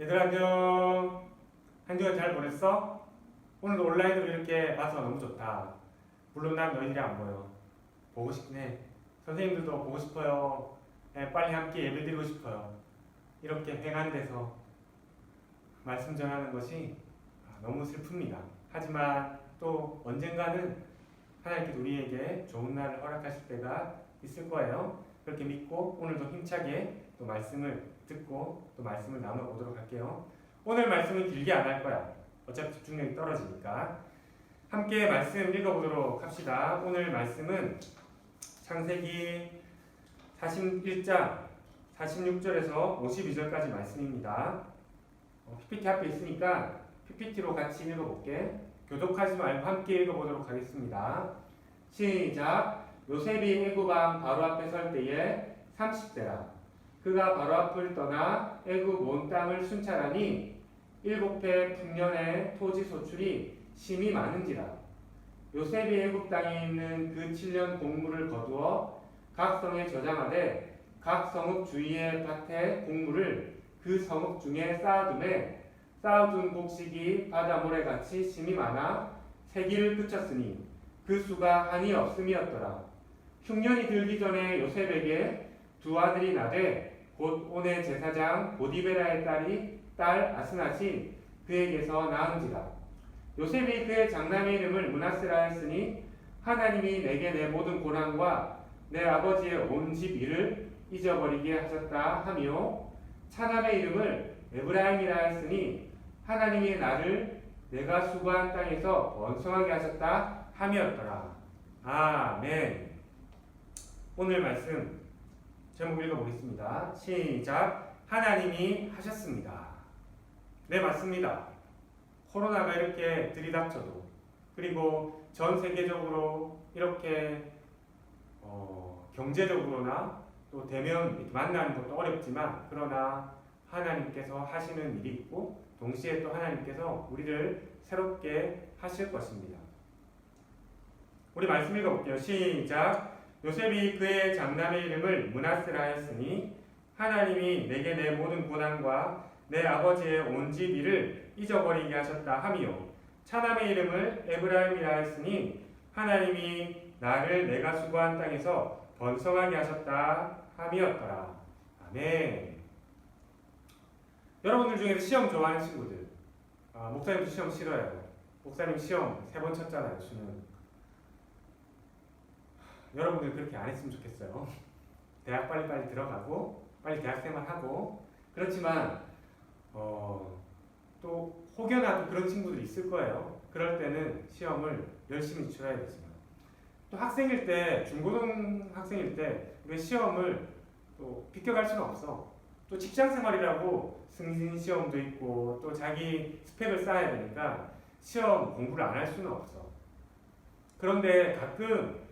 얘들 안녕. 한 주간 잘 보냈어? 오늘도 온라인으로 이렇게 봐서 너무 좋다. 물론 난 너희들이 안 보여. 보고 싶네. 선생님들도 보고 싶어요. 네, 빨리 함께 예배 드리고 싶어요. 이렇게 횡한데서 말씀 전하는 것이 아, 너무 슬픕니다. 하지만 또 언젠가는 하나님께서 우리에게 좋은 날을 허락하실 때가 있을 거예요. 그렇게 믿고 오늘도 힘차게 또 말씀을 듣고 또 말씀을 나눠보도록 할게요. 오늘 말씀은 길게 안 할 거야. 어차피 집중력이 떨어지니까. 함께 말씀 읽어보도록 합시다. 오늘 말씀은 창세기 41장 46절에서 52절까지 말씀입니다. 어, PPT 앞에 있으니까 PPT로 같이 읽어볼게. 교독하지 말고 함께 읽어보도록 하겠습니다. 시작. 요셉이 애굽왕 바로 앞에 설 때에 30세라. 그가 바로 앞을 떠나 애굽 온 땅을 순찰하니 일곱 해 풍년의 토지 소출이 심히 많은지라. 요셉이 애굽 땅에 있는 그 7년 곡물을 거두어 각 성에 저장하되 각 성읍 주위의 밭에 곡물을 그 성읍 중에 쌓아둠에 쌓아둔 곡식이 바다 모래같이 심이 많아 세기를 그쳤으니 그 수가 한이 없음이었더라. 흉년이 들기 전에 요셉에게 두 아들이 나되 곧 온의 제사장 보디베라의 딸이 딸 아스낫이 그에게서 낳은지라. 요셉이 그의 장남의 이름을 문하스라 했으니 하나님이 내게 내 모든 고난과 내 아버지의 온 집 일을 잊어버리게 하셨다 하며 차남의 이름을 에브라임이라 했으니 하나님이 나를 내가 수고한 땅에서 번성하게 하셨다 함이었더라. 아멘. 오늘 말씀 제목 읽어보겠습니다. 시작. 하나님이 하셨습니다. 네, 맞습니다. 코로나가 이렇게 들이닥쳐도 그리고 전 세계적으로 이렇게 어, 경제적으로나 또 대면 만나는 것도 어렵지만 그러나 하나님께서 하시는 일이 있고 동시에 또 하나님께서 우리를 새롭게 하실 것입니다. 우리 말씀 읽어볼게요. 시작. 요셉이 그의 장남의 이름을 문하스라 했으니 하나님이 내게 내 모든 고난과 내 아버지의 온 집 일을 잊어버리게 하셨다 하미요. 차남의 이름을 에브라임이라 했으니 하나님이 나를 내가 수고한 땅에서 번성하게 하셨다 함이었더라. 아멘. 여러분들 중에서 시험 좋아하는 친구들, 아, 목사님도 시험 싫어요. 목사님 시험 세 번 쳤잖아요, 수능. 여러분들 그렇게 안 했으면 좋겠어요. 대학 빨리빨리 들어가고 빨리 대학생활 하고 그렇지만 어, 또 혹여나 또 그런 친구들이 있을 거예요. 그럴 때는 시험을 열심히 치러야겠지만 또 학생일 때 중고등 학생일 때왜 시험을 또 비껴갈 수는 없어. 또 직장 생활이라고 승진 시험도 있고 또 자기 스펙을 쌓아야 되니까 시험 공부를 안 할 수는 없어. 그런데 가끔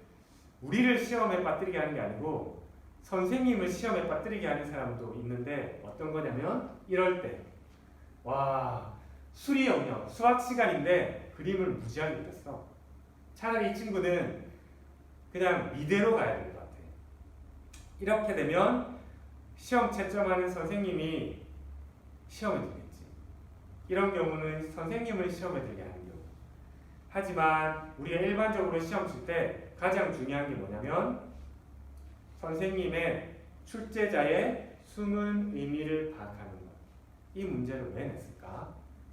우리를 시험에 빠뜨리게 하는 게 아니고 선생님을 시험에 빠뜨리게 하는 사람도 있는데 어떤 거냐면 이럴 때. 와 수리 영역 수학 시간인데 그림을 무지하게 그렸어. 차라리 이 친구는 그냥 미대로 가야 될 것 같아. 이렇게 되면 시험 채점하는 선생님이 시험에 들겠지. 이런 경우는 선생님을 시험에 들게 하는 하지만 우리가 일반적으로 시험 칠 때 가장 중요한 게 뭐냐면 선생님의 출제자의 숨은 의미를 파악하는 것. 이 문제를 왜 냈을까?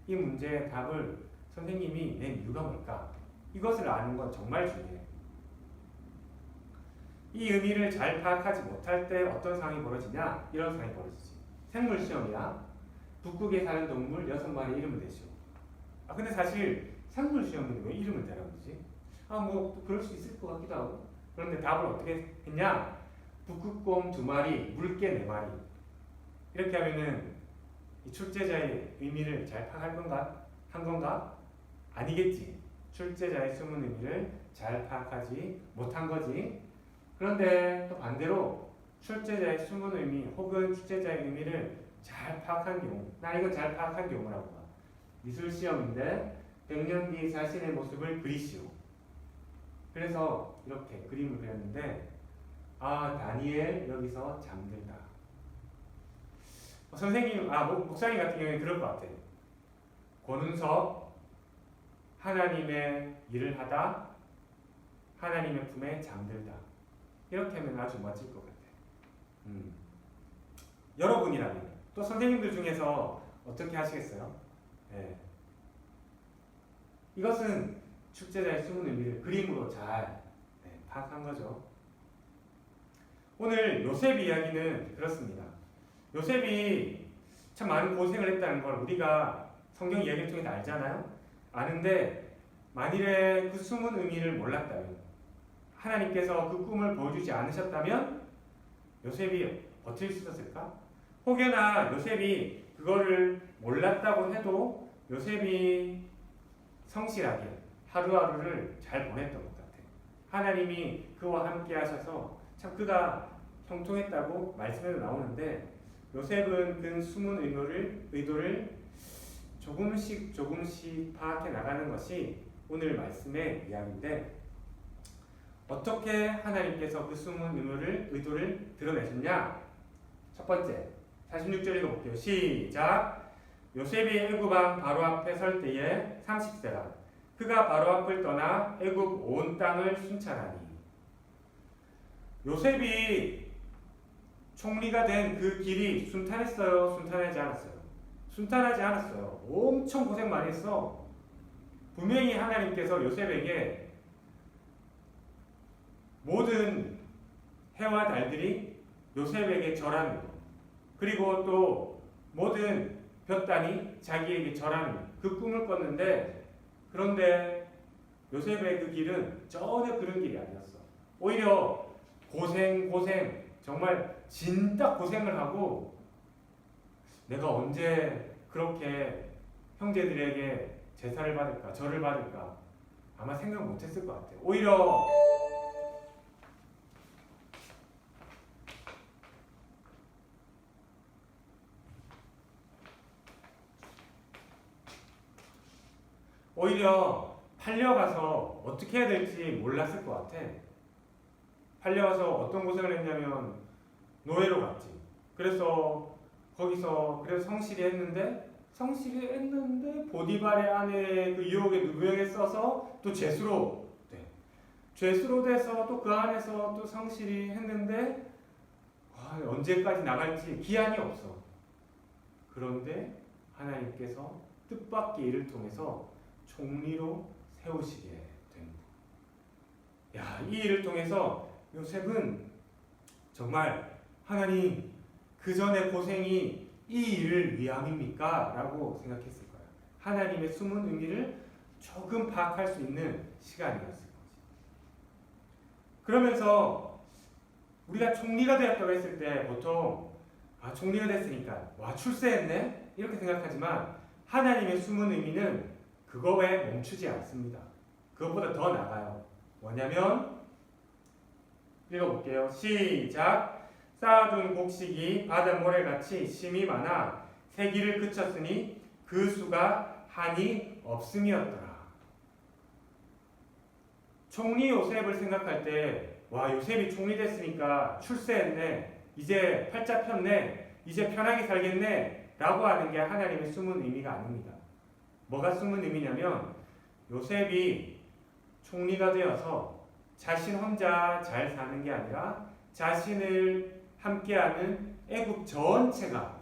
이 문제의 답을 선생님이 낸 이유가 뭘까? 이것을 아는 건 정말 중요해. 이 의미를 잘 파악하지 못할 때 어떤 상황이 벌어지냐? 이런 상황이 벌어지지. 생물 시험이야. 북극에 사는 동물 여섯 마리 이름을 대시오. 아 근데 사실 생물 시험은 왜 이름을 대라고 그러지? 아 뭐 그럴 수 있을 것 같기도 하고. 그런데 답을 어떻게 했냐? 북극곰 두 마리, 물개 네 마리. 이렇게 하면은 이 출제자의 의미를 잘 파악할 건가? 한 건가? 아니겠지. 출제자의 숨은 의미를 잘 파악하지 못한 거지. 그런데 또 반대로 출제자의 숨은 의미 혹은 출제자의 의미를 잘 파악한 경우, 나 이거 잘 파악한 경우라고 봐. 미술 시험인데 100년 뒤 자신의 모습을 그리시오. 그래서 이렇게 그림을 그렸는데 아 다니엘 여기서 잠들다. 어, 선생님, 아 목, 목사님 같은 경우에 그럴 것 같아. 권은석 하나님의 일을 하다 하나님의 품에 잠들다 이렇게 하면 아주 멋질 것 같아. 음. 여러분이라면 또 선생님들 중에서 어떻게 하시겠어요? 예. 이것은 축제자의 숨은 의미를 그림으로 잘 네, 파악한 거죠. 오늘 요셉 이야기는 그렇습니다. 요셉이 참 많은 고생을 했다는 걸 우리가 성경 이야기를 통해서 알잖아요. 아는데 만일에 그 숨은 의미를 몰랐다면 하나님께서 그 꿈을 보여주지 않으셨다면 요셉이 버틸 수 있었을까? 혹여나 요셉이 그거를 몰랐다고 해도 요셉이 성실하게 하루하루를 잘 보냈던 것 같아요. 하나님이 그와 함께 하셔서 참 그가 형통했다고 말씀에도 나오는데 요셉은 그 숨은 의도를, 의도를 조금씩 조금씩 파악해 나가는 것이 오늘 말씀의 이야기인데 어떻게 하나님께서 그 숨은 의도를, 의도를 드러내셨냐? 첫 번째, 46절 읽어볼게요. 시작! 요셉이 애굽 왕 바로 앞에 설 때에 30세라 그가 바로 앞을 떠나 애굽 온 땅을 순찰하니 요셉이 총리가 된 그 길이 순탄했어요? 순탄하지 않았어요? 순탄하지 않았어요. 엄청 고생 많이 했어. 분명히 하나님께서 요셉에게 모든 해와 달들이 요셉에게 절하는 것, 그리고 또 모든 볕단이 자기에게 절하는 그 꿈을 꿨는데 그런데 요셉의 그 길은 전혀 그런 길이 아니었어. 오히려 고생 고생 정말 진짜 고생을 하고 내가 언제 그렇게 형제들에게 제사를 받을까 절을 받을까 아마 생각 못했을 것 같아요. 오히려 오히려 팔려가서 어떻게 해야 될지 몰랐을 것 같아. 팔려가서 어떤 고생을 했냐면 노예로 갔지. 그래서 거기서 그래서 성실히 했는데 성실히 했는데 보디발의 아내 그 유혹에 누명에 써서 또 죄수로 돼. 죄수로 돼서 또 그 안에서 또 성실히 했는데 아, 언제까지 나갈지 기한이 없어. 그런데 하나님께서 뜻밖의 일을 통해서 총리로 세우시게 됩니다. 야, 이 일을 통해서 요셉은 정말 하나님 그 전의 고생이 이 일을 위함입니까? 라고 생각했을 거예요. 하나님의 숨은 의미를 조금 파악할 수 있는 시간이었을 거지. 그러면서 우리가 총리가 되었다고 했을 때 보통 아 총리가 됐으니까 와 출세했네 이렇게 생각하지만 하나님의 숨은 의미는 그거에 멈추지 않습니다. 그것보다 더 나가요. 뭐냐면 읽어볼게요. 시작. 쌓아둔 곡식이 바다 모래같이 심이 많아 세기를 그쳤으니 그 수가 한이 없음이었더라. 총리 요셉을 생각할 때, 와, 요셉이 총리 됐으니까 출세했네. 이제 팔자 폈네. 이제 편하게 살겠네. 라고 하는 게 하나님의 숨은 의미가 아닙니다. 뭐가 숨은 의미냐면, 요셉이 총리가 되어서 자신 혼자 잘 사는 게 아니라 자신을 함께하는 애국 전체가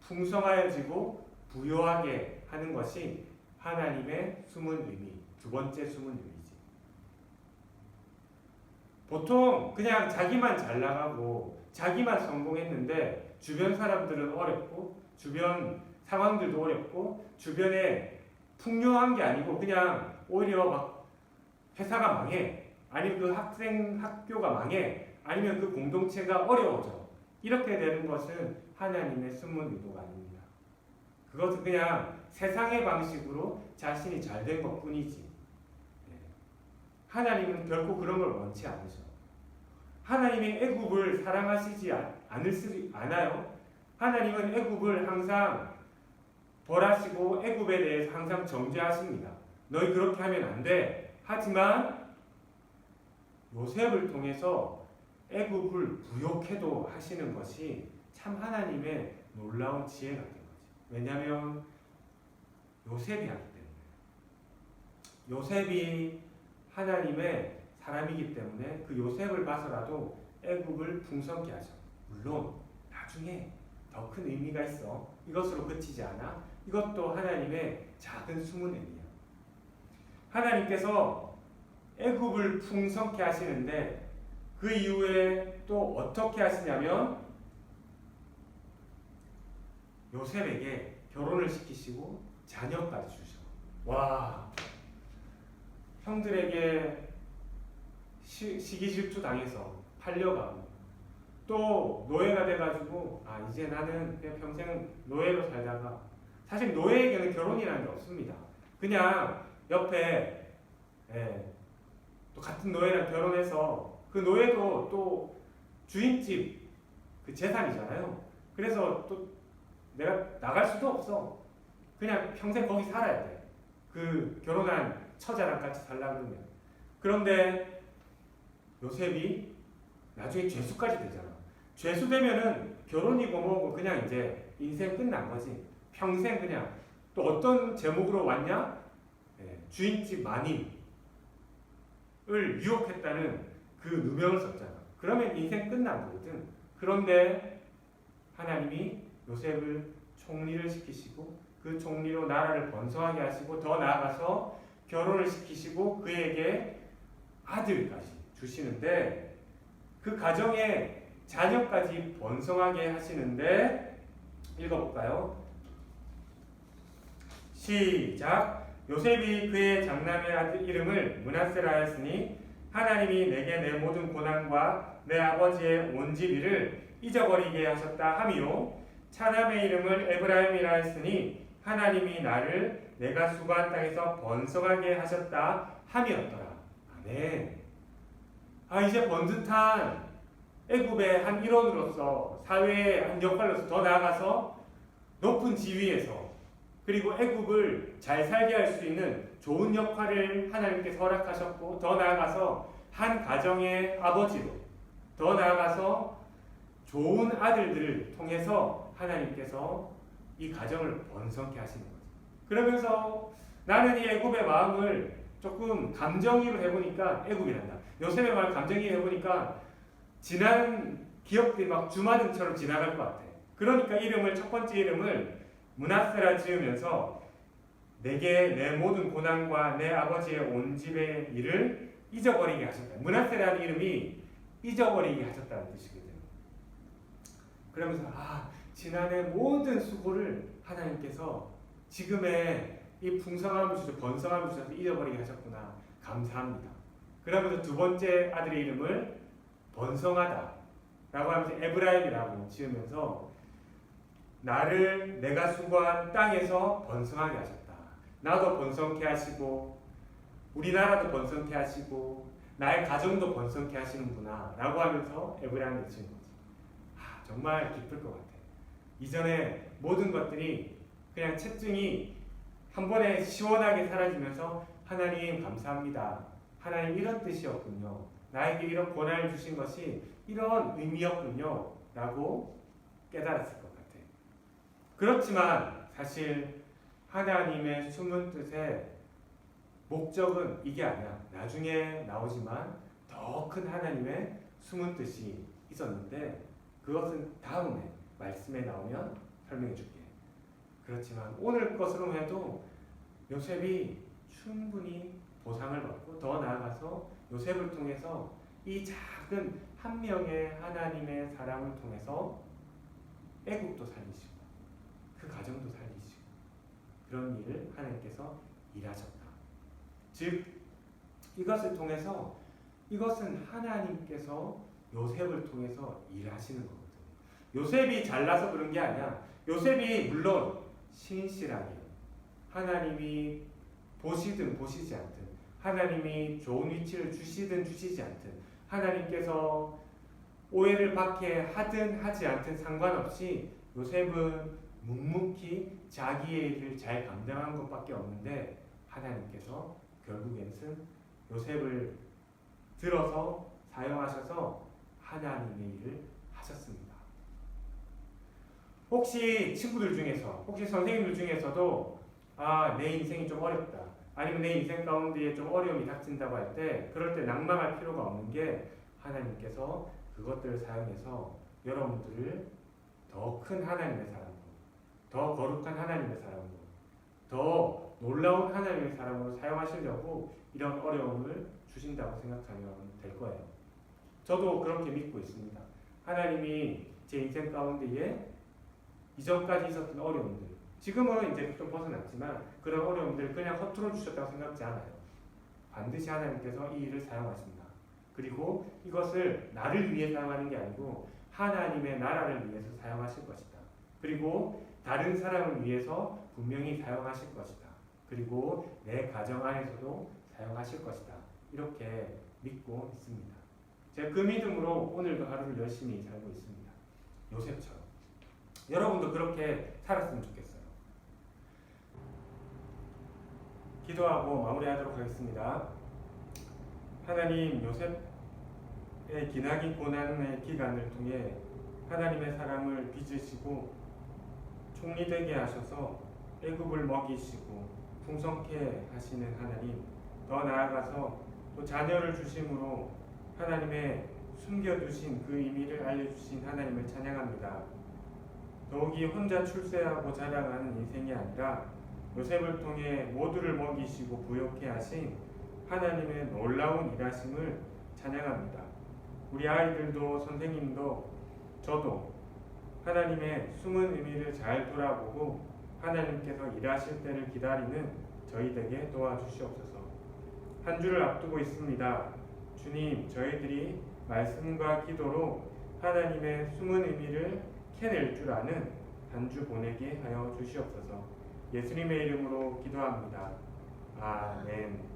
풍성하여지고 부요하게 하는 것이 하나님의 숨은 의미, 두 번째 숨은 의미지. 보통 그냥 자기만 잘 나가고 자기만 성공했는데 주변 사람들은 어렵고 주변 상황들도 어렵고 주변에 풍요한 게 아니고 그냥 오히려 막 회사가 망해 아니면 그 학생 학교가 망해 아니면 그 공동체가 어려워져 이렇게 되는 것은 하나님의 숨은 의도가 아닙니다. 그것은 그냥 세상의 방식으로 자신이 잘 된 것뿐이지. 네. 하나님은 결코 그런 걸 원치 않으셔. 하나님이 애굽을 사랑하시지 않을 수 않아요. 하나님은 애굽을 항상 벌하시고 애굽에 대해서 항상 정죄하십니다. 너희 그렇게 하면 안 돼. 하지만 요셉을 통해서 애굽을 부욕해도 하시는 것이 참 하나님의 놀라운 지혜가 된 거지. 왜냐하면 요셉이 하기 때문에. 요셉이 하나님의 사람이기 때문에 그 요셉을 봐서라도 애굽을 풍성케 하죠. 물론 나중에 더 큰 의미가 있어. 이것으로 그치지 않아. 이것도 하나님의 작은 숨은 의미야. 하나님께서 애굽을 풍성케 하시는데 그 이후에 또 어떻게 하시냐면 요셉에게 결혼을 시키시고 자녀까지 주셔. 와, 형들에게 시, 시기 질투 당해서 팔려가고 또 노예가 돼가지고 아 이제 나는 그냥 평생 노예로 살다가 사실 노예에게는 결혼이라는 게 없습니다. 그냥 옆에 예, 또 같은 노예랑 결혼해서 그 노예도 또 주인집 그 재산이잖아요. 그래서 또 내가 나갈 수도 없어. 그냥 평생 거기 살아야 돼. 그 결혼한 처자랑 같이 살라 그러면. 그런데 요셉이 나중에 죄수까지 되잖아. 죄수 되면은 결혼이고 뭐고 그냥 이제 인생 끝난 거지. 평생 그냥 또 어떤 제목으로 왔냐? 예, 주인집 마님을 유혹했다는 그 누명을 썼잖아. 그러면 인생 끝난 거거든. 그런데 하나님이 요셉을 총리를 시키시고 그 총리로 나라를 번성하게 하시고 더 나아가서 결혼을 시키시고 그에게 아들까지 주시는데 그 가정에 자녀까지 번성하게 하시는데 읽어볼까요? 시작 요셉이 그의 장남의 아들 이름을 문하세라 하였으니 하나님이 내게 내 모든 고난과 내 아버지의 온 집이를 잊어버리게 하셨다 하미요 차남의 이름을 에브라임이라 했으니 하나님이 나를 내가 수고한 땅에서 번성하게 하셨다 함이었더라. 아멘. 아 이제 번듯한 애굽의 한 일원으로서 사회의 한 역할로서 더 나아가서 높은 지위에서 그리고 애굽을 잘 살게 할 수 있는 좋은 역할을 하나님께서 허락하셨고 더 나아가서 한 가정의 아버지로 더 나아가서 좋은 아들들을 통해서 하나님께서 이 가정을 번성케 하시는 거죠. 그러면서 나는 이 애굽의 마음을 조금 감정이입을 해보니까 애굽이란다. 요셉의 마음 감정이입 해보니까 지난 기억들이 막 주마등처럼 지나갈 것 같아. 그러니까 이름을 첫 번째 이름을 문하세라 지으면서 내게 내 모든 고난과 내 아버지의 온 집의 일을 잊어버리게 하셨다. 문하세라는 이름이 잊어버리게 하셨다는 뜻이거든요. 그러면서 아 지난해 모든 수고를 하나님께서 지금의 이 풍성함을 주셔 번성함을 주셔서 잊어버리게 하셨구나 감사합니다. 그러면서 두 번째 아들의 이름을 번성하다 라고 하면서 에브라임이라고 지으면서 나를 내가 수고한 땅에서 번성하게 하셨다. 나도 번성케 하시고 우리나라도 번성케 하시고 나의 가정도 번성케 하시는구나 라고 하면서 에브라임을 지은 거지. 아, 정말 기쁠 것 같아. 이전에 모든 것들이 그냥 채증이 한 번에 시원하게 사라지면서 하나님 감사합니다. 하나님 이런 뜻이었군요. 나에게 이런 고난을 주신 것이 이런 의미였군요. 라고 같아. 그렇지만 사실 하나님의 숨은 뜻의 목적은 이게 아니야. 나중에 나오지만 더 큰 하나님의 숨은 뜻이 있었는데 그것은 다음에 말씀에 나오면 설명해 줄게. 그렇지만 오늘 것으로 해도 요셉이 충분히 보상을 받고 더 나아가서 요셉을 통해서 이 작은 한 명의 하나님의 사람을 통해서 애국도 살리시고 그 가정도 살리시고 그런 일을 하나님께서 일하셨다. 즉 이것을 통해서 이것은 하나님께서 요셉을 통해서 일하시는 거거든요. 요셉이 잘나서 그런 게 아니야. 요셉이 물론 신실하게 하나님이 보시든 보시지 않든 하나님이 좋은 위치를 주시든 주시지 않든 하나님께서 오해를 받게 하든 하지 않든 상관없이 요셉은 묵묵히 자기의 일을 잘 감당한 것밖에 없는데 하나님께서 결국에는 요셉을 들어서 사용하셔서 하나님의 일을 하셨습니다. 혹시 친구들 중에서, 혹시 선생님들 중에서도 아, 내 인생이 좀 어렵다. 아니면 내 인생 가운데에 좀 어려움이 닥친다고 할 때, 그럴 때 낭망할 필요가 없는 게 하나님께서 그것들을 사용해서 여러분들을 더 큰 하나님의 사람으로, 더 거룩한 하나님의 사람으로, 더 놀라운 하나님의 사람으로 사용하시려고 이런 어려움을 주신다고 생각하면 될 거예요. 저도 그렇게 믿고 있습니다. 하나님이 제 인생 가운데에 이전까지 있었던 어려움들, 지금은 이제 좀 벗어났지만 그런 어려움들 그냥 허투루 주셨다고 생각지 않아요. 반드시 하나님께서 이 일을 사용하신다. 그리고 이것을 나를 위해 사용하는 게 아니고 하나님의 나라를 위해서 사용하실 것이다. 그리고 다른 사람을 위해서 분명히 사용하실 것이다. 그리고 내 가정 안에서도 사용하실 것이다. 이렇게 믿고 있습니다. 제가 그 믿음으로 오늘도 하루를 열심히 살고 있습니다. 요셉처럼. 여러분도 그렇게 살았으면 좋겠어요. 기도하고 마무리하도록 하겠습니다. 하나님 요셉의 기나긴 고난의 기간을 통해 하나님의 사람을 빚으시고 총리되게 하셔서 애굽을 먹이시고 풍성케 하시는 하나님 더 나아가서 또 자녀를 주심으로 하나님의 숨겨두신 그 의미를 알려주신 하나님을 찬양합니다. 더욱이 혼자 출세하고 자랑하는 인생이 아니라 요셉을 통해 모두를 먹이시고 부욕해 하신 하나님의 놀라운 일하심을 찬양합니다. 우리 아이들도 선생님도 저도 하나님의 숨은 의미를 잘 돌아보고 하나님께서 일하실 때를 기다리는 저희 되게 도와주시옵소서. 한 주를 앞두고 있습니다. 주님, 저희들이 말씀과 기도로 하나님의 숨은 의미를 캐낼 줄 아는 한 주 보내게 하여 주시옵소서. 예수님의 이름으로 기도합니다. 아멘.